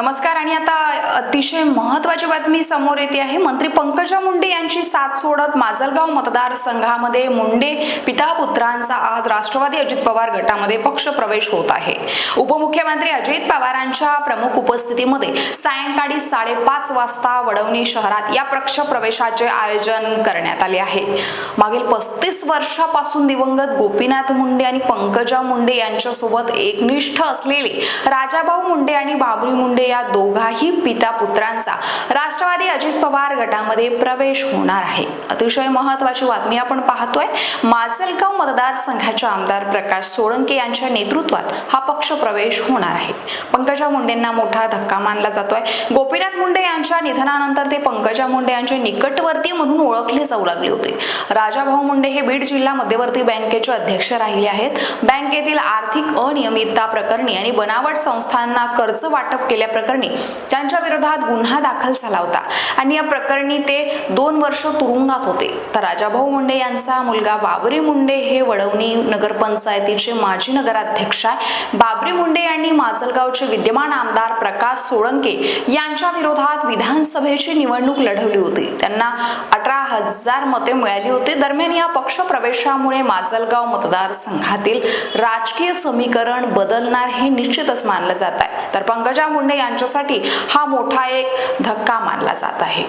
नमस्कार आणि आता अतिशय महत्वाची बातमी समोर येते आहे. मंत्री पंकजा मुंडे यांची साथ सोडत माजलगाव मतदारसंघामध्ये मुंडे पिता पुत्रांचा आज राष्ट्रवादी अजित पवार गटामध्ये पक्ष प्रवेश होत आहे. उपमुख्यमंत्री अजित पवारांच्या प्रमुख उपस्थितीमध्ये सायंकाळी साडेपाच वाजता वडवणी शहरात या पक्ष प्रवेशाचे आयोजन करण्यात आले आहे. मागील पस्तीस वर्षापासून दिवंगत गोपीनाथ मुंडे आणि पंकजा मुंडे यांच्यासोबत एकनिष्ठ असलेले राजाभाऊ मुंडे आणि बाबरी मुंडे या दोघाही पिता पुत्रांचा राष्ट्रवादी अजित पवार गटामध्ये प्रवेश होणार आहे. अतिशय महत्वाची बातमी आपण पाहतोय. माजलगाव मतदारसंघाचे आमदार प्रकाश सोळंके यांच्या नेतृत्वात हा पक्ष प्रवेश होणार आहे. पंकजा मुंडेंना मोठा धक्का मानला जातोय. गोपीनाथ मुंडे यांच्या निधनानंतर ते पंकजा मुंडे यांचे निकटवर्ती म्हणून ओळखले जाऊ लागले होते. राजाभाऊ मुंडे हे बीड जिल्हा मध्यवर्ती बँकेचे अध्यक्ष राहिले आहेत. बँकेतील आर्थिक अनियमितता प्रकरणी आणि बनावट संस्थांना कर्ज वाटप प्रकरणी त्यांच्या विरोधात गुन्हा दाखल झाला होता. आणि या प्रकरणी ते दोन वर्ष तुरुंगात होते. तर राजाभाऊ मुंडे यांचा मुलगा बाबरी मुंडे हे वडवणी नगरपंचायतीचे माजी नगराध्यक्ष आहे. बाबरी मुंडे यांनी माजलगावचे विद्यमान आमदार प्रकाश सोळंके यांच्या विरोधात विधानसभेची निवडणूक लढवली होती. त्यांना अठरा हजार मते मिळाली होती. दरम्यान या पक्ष प्रवेशामुळे माजलगाव मतदारसंघातील राजकीय समीकरण बदलणार हे निश्चितच मानलं जात आहे. तर पंकजा मुंडे यांच्यासाठी हा मोठा एक धक्का मानला जात आहे.